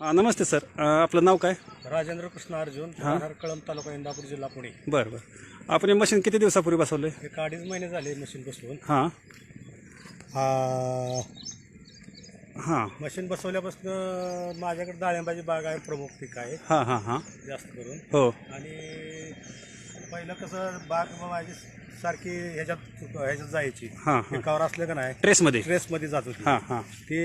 हा, नमस्ते सर. अ, आपलं नाव काय? राजेंद्र कृष्ण अर्जुन राहणार कळंब तालुका इंदापूर जिल्हा पुणे. बरं बरं. आपण हे मशीन किती दिवसापूर्वी बसवलं एक अडीच महिने झाले मशीन बसवून. हां. हां. मशीन बसवल्यापासून माझ्याकडे डाळिंबाची बाग आहे प्रमुख पीक आहे. हां हां हां. जास्त करून. हो. आणि पहिलं कसं बाग माझी सारखी ह्याच्यात ह्याच्यात जायची. हां हां. पिकावर असलं का नाही ट्रेसमध्ये ट्रेसमध्ये जात होती. हां हां. ती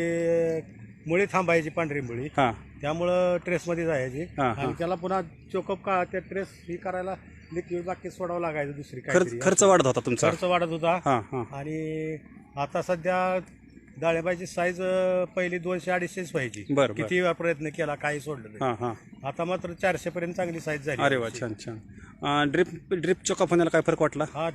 मुळी थांबायची पांढरी मुळी. हां. त्यामुळं ट्रेसमध्ये जायची. हा, हा. आणि त्याला पुन्हा चोकअप का त्या ट्रेस ही करायला लिक्विड बाकी सोडावं लागायचं दुसरी खर्च खर्च वाढत होता तुमचा? खर्च वाढत होता. हां हां. आणि आता सध्या डाळिंबाची साईज पहिली दोनशे अडीचशेच व्हायची. बरं, बरं. किती प्रयत्न केला काही सोडलं नाही. हां आता मात्र चारशे पर्यंत चांगली साईज झाली अरे वा छान छान. ड्रिप ड्रिप चोकअप होण्याला काय फरक वाटला? हा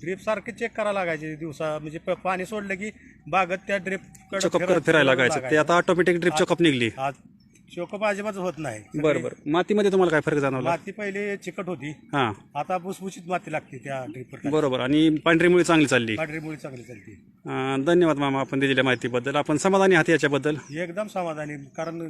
ड्रिप सारखे चेक करायला लागायचे दिवसा म्हणजे प- पाणी सोडलं की बागत त्या ड्रिप चोकअप करत फिरायला लागायचं. ते आता ऑटोमॅटिक ड्रिप चोकअप निघली. चोकअप अजिबात होत नाही. बरं बरं. मातीमध्ये तुम्हाला काय फरक जाणवला? माती पहिले चिकट होती. हां. आता भुसभुशीत माती लागते त्या ड्रिपवर बरोबर. आणि पांढरी मुळी चांगली चालली. पांढरी मुळी चांगली चालते. अं, धन्यवाद मामा आपण दिलेल्या माहितीबद्दल. आपण समाधानी आहात याच्याबद्दल? एकदम समाधानी कारण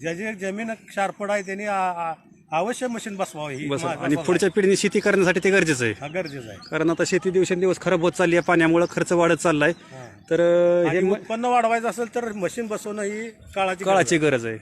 ज्याची जमीन शारपड आहे त्यांनी आ- आ- अवश्य मशीन बसवावं ही बस आणि पुढच्या पिढीने शेती करण्यासाठी ते गरजेचं आहे. हा गरजेचं आहे कारण आता शेती दिवसेंदिवस खराब होत चालली आहे पाण्यामुळे खर्च वाढत चाललाय हा. तर अं, हे आणि उत्पन्न वाढवायचं असेल तर मशीन बसवणं ही काळाची. काळाची गरज आहे